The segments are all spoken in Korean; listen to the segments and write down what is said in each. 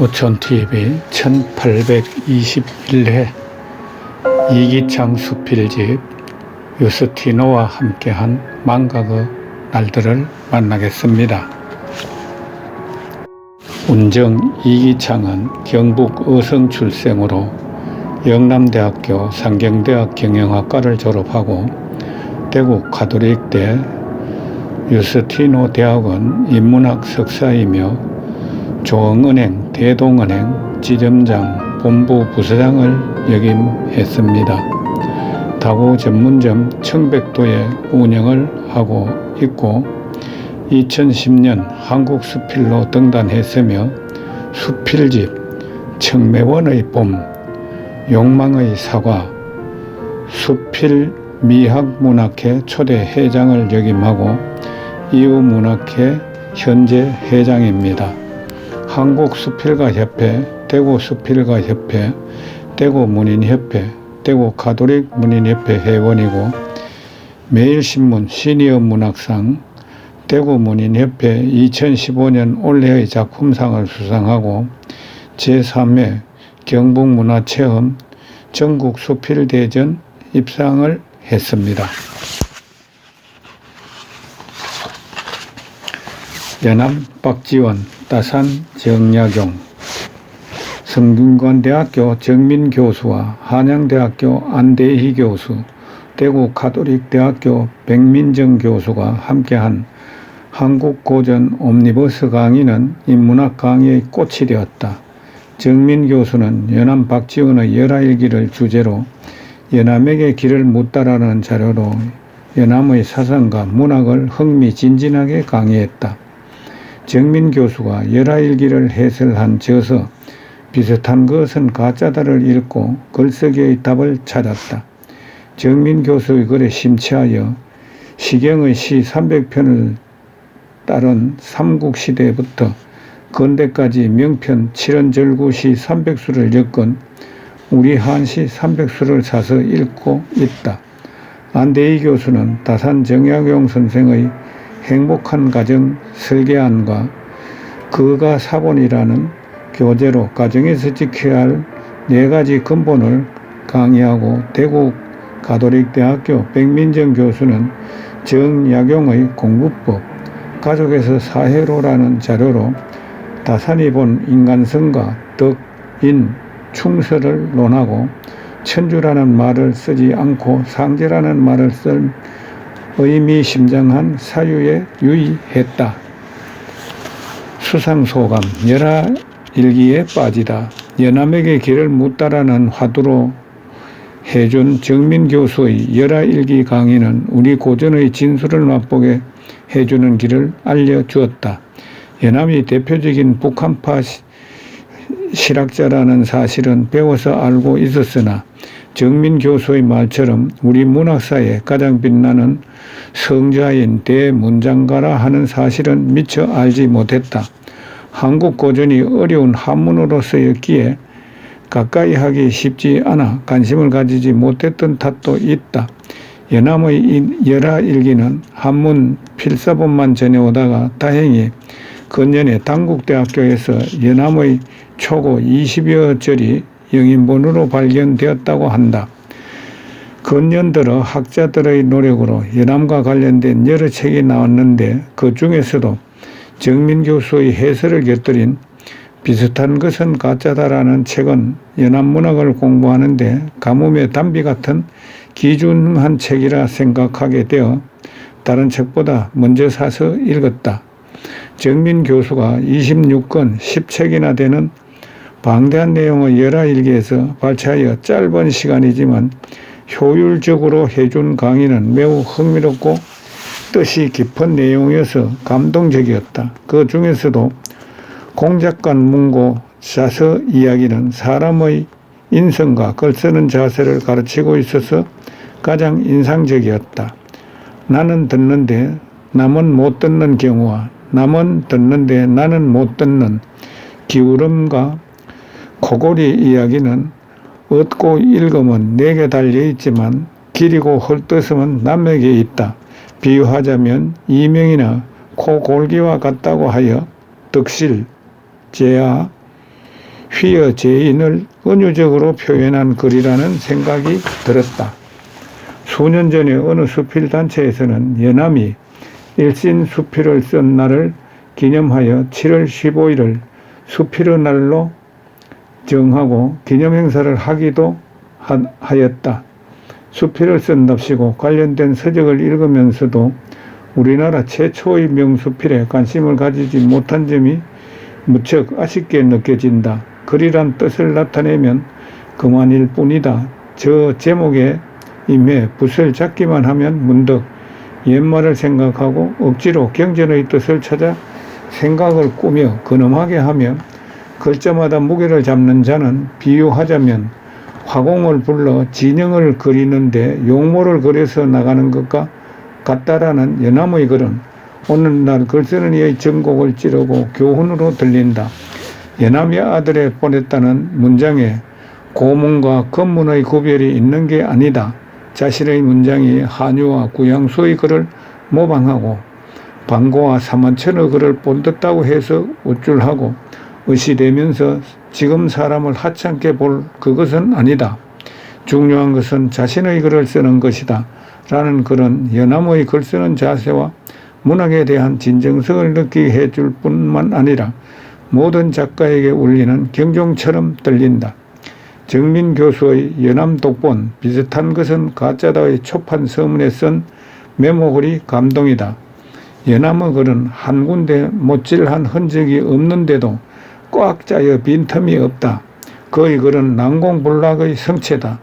오촌TV 1821회 이기창 수필집 유스티노와 함께한 망각의 날들을 만나겠습니다. 운정 이기창은 경북 의성 출생으로 영남대학교 상경대학 경영학과를 졸업하고 대구 가톨릭대 유스티노 대학원 인문학 석사이며 조흥은행, 대동은행 지점장, 본부 부서장을 역임했습니다. 다고 전문점 청백도에 운영을 하고 있고 2010년 한국 수필로 등단했으며 수필집 청매원의 봄, 욕망의 사과, 수필 미학문학회 초대 회장을 역임하고 이후문학회 현재 회장입니다. 한국수필가협회, 대구수필가협회, 대구문인협회, 대구 가톨릭 문인협회 회원이고 매일신문 시니어 문학상, 대구문인협회 2015년 올해의 작품상을 수상하고 제3회 경북문화체험 전국수필대전 입상을 했습니다. 연암 박지원, 따산 정약용, 성균관대학교 정민 교수와 한양대학교 안대희 교수, 대구 카톨릭대학교 백민정 교수가 함께한 한국고전 옴니버스 강의는 인문학 강의의 꽃이 되었다. 정민 교수는 연암 박지원의 열하일기를 주제로 연암에게 길을 묻다라는 자료로 연암의 사상과 문학을 흥미진진하게 강의했다. 정민 교수가 열하일기를 해설한 저서 비슷한 것은 가짜다를 읽고 글쓰기의 답을 찾았다. 정민 교수의 글에 심취하여 시경의 시 300편을 따른 삼국시대부터 근대까지 명편 칠원절구 시 300수를 엮은 우리 한시 300수를 사서 읽고 있다. 안대희 교수는 다산 정약용 선생의 행복한 가정 설계안과 그가 사본이라는 교재로 가정에서 지켜야 할 네 가지 근본을 강의하고 대구 가톨릭대학교 백민정 교수는 정약용의 공부법, 가족에서 사회로라는 자료로 다산이 본 인간성과 덕, 인, 충서를 논하고 천주라는 말을 쓰지 않고 상제라는 말을 쓸 의미심장한 사유에 유의했다. 수상소감 열하 일기에 빠지다. 연암에게 길을 묻다라는 화두로 해준 정민 교수의 열하일기 강의는 우리 고전의 진수를 맛보게 해주는 길을 알려주었다. 연암이 대표적인 북한파 실학자라는 사실은 배워서 알고 있었으나 정민 교수의 말처럼 우리 문학사에 가장 빛나는 성자인 대문장가라 하는 사실은 미처 알지 못했다. 한국 고전이 어려운 한문으로 쓰였기에 가까이 하기 쉽지 않아 관심을 가지지 못했던 탓도 있다. 연암의 열하일기는 한문 필사본만 전해오다가 다행히 근년에 당국대학교에서 연암의 초고 20여 절이 영인본으로 발견되었다고 한다. 근년 들어 학자들의 노력으로 연암과 관련된 여러 책이 나왔는데 그 중에서도 정민 교수의 해설을 곁들인 비슷한 것은 가짜다라는 책은 연암 문학을 공부하는데 가뭄의 단비 같은 기준한 책이라 생각하게 되어 다른 책보다 먼저 사서 읽었다. 정민 교수가 26권 10책이나 되는 방대한 내용의 열하일기에서 발췌하여 짧은 시간이지만 효율적으로 해준 강의는 매우 흥미롭고 뜻이 깊은 내용이어서 감동적이었다. 그 중에서도 공작관 문고 자서 이야기는 사람의 인성과 글 쓰는 자세를 가르치고 있어서 가장 인상적이었다. 나는 듣는데 남은 못 듣는 경우와 남은 듣는데 나는 못 듣는 기울음과 코골이 이야기는 얻고 읽으면 내게 달려 있지만 길이고 헐뜻음은 남에게 있다. 비유하자면 이명이나 코골기와 같다고 하여 덕실, 제야, 휘어 제인을 은유적으로 표현한 글이라는 생각이 들었다. 수년 전에 어느 수필 단체에서는 연암이 일신 수필을 쓴 날을 기념하여 7월 15일을 수필의 날로 정하고 기념 행사를 하기도 하- 하였다. 수필을 쓴답시고 관련된 서적을 읽으면서도 우리나라 최초의 명수필에 관심을 가지지 못한 점이 무척 아쉽게 느껴진다. 글이란 뜻을 나타내면 그만일 뿐이다. 저 제목에 임해 붓을 잡기만 하면 문득 옛말을 생각하고 억지로 경전의 뜻을 찾아 생각을 꾸며 근엄하게 하며 글자마다 무게를 잡는 자는 비유하자면 화공을 불러 진영을 그리는데 용모를 그려서 나가는 것과 같다라는 연암의 글은 오늘날 글 쓰는 이의 전곡을 찌르고 교훈으로 들린다. 연암의 아들에 보냈다는 문장에 고문과 건문의 구별이 있는 게 아니다. 자신의 문장이 한유와 구양수의 글을 모방하고 방고와 사만천의 글을 본듯다고 해서 우쭐하고 의시되면서 지금 사람을 하찮게 볼 그것은 아니다. 중요한 것은 자신의 글을 쓰는 것이다. 라는 글은 연암의 글 쓰는 자세와 문학에 대한 진정성을 느끼게 해줄 뿐만 아니라 모든 작가에게 울리는 경종처럼 들린다. 정민 교수의 연암 독본 비슷한 것은 가짜다의 초판 서문에 쓴 메모글이 감동이다. 연암의 글은 한 군데 못질한 흔적이 없는데도 꽉 짜여 빈틈이 없다. 그의 글은 난공불락의 성체다.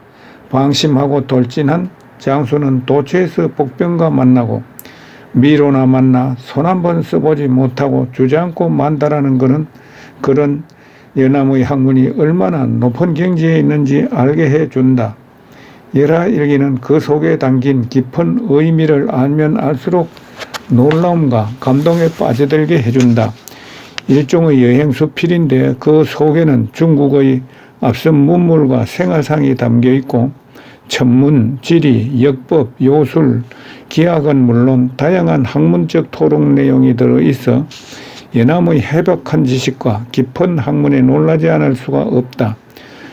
방심하고 돌진한 장수는 도처에서 복병과 만나고 미로나 만나 손 한 번 써보지 못하고 주저앉고 만다라는 것은 그런 연암의 학문이 얼마나 높은 경지에 있는지 알게 해준다. 열하 일기는 그 속에 담긴 깊은 의미를 알면 알수록 놀라움과 감동에 빠져들게 해준다. 일종의 여행 수필인데 그 속에는 중국의 앞선 문물과 생활상이 담겨 있고 천문, 지리, 역법, 요술, 기학은 물론 다양한 학문적 토론 내용이 들어 있어 연암의 해박한 지식과 깊은 학문에 놀라지 않을 수가 없다.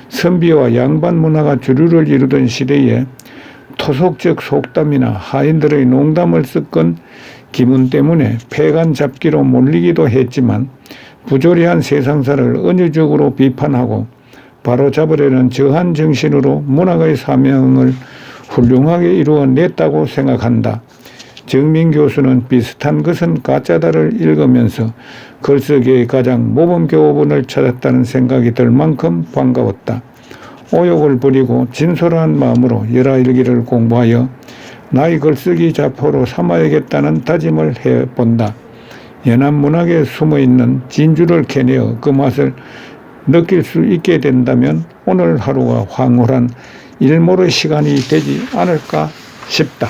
선비와 양반 문화가 주류를 이루던 시대에 토속적 속담이나 하인들의 농담을 섞은 기문 때문에 폐간 잡기로 몰리기도 했지만 부조리한 세상사를 은유적으로 비판하고 바로 잡으려는 저한 정신으로 문학의 사명을 훌륭하게 이루어냈다고 생각한다. 정민 교수는 비슷한 것은 가짜다를 읽으면서 글쓰기의 가장 모범 교본을 찾았다는 생각이 들 만큼 반가웠다. 오욕을 부리고 진솔한 마음으로 열하일기를 공부하여 나의 글쓰기 자포로 삼아야겠다는 다짐을 해본다. 연안 문학에 숨어 있는 진주를 캐내어 그 맛을 느낄 수 있게 된다면 오늘 하루가 황홀한 일몰의 시간이 되지 않을까 싶다.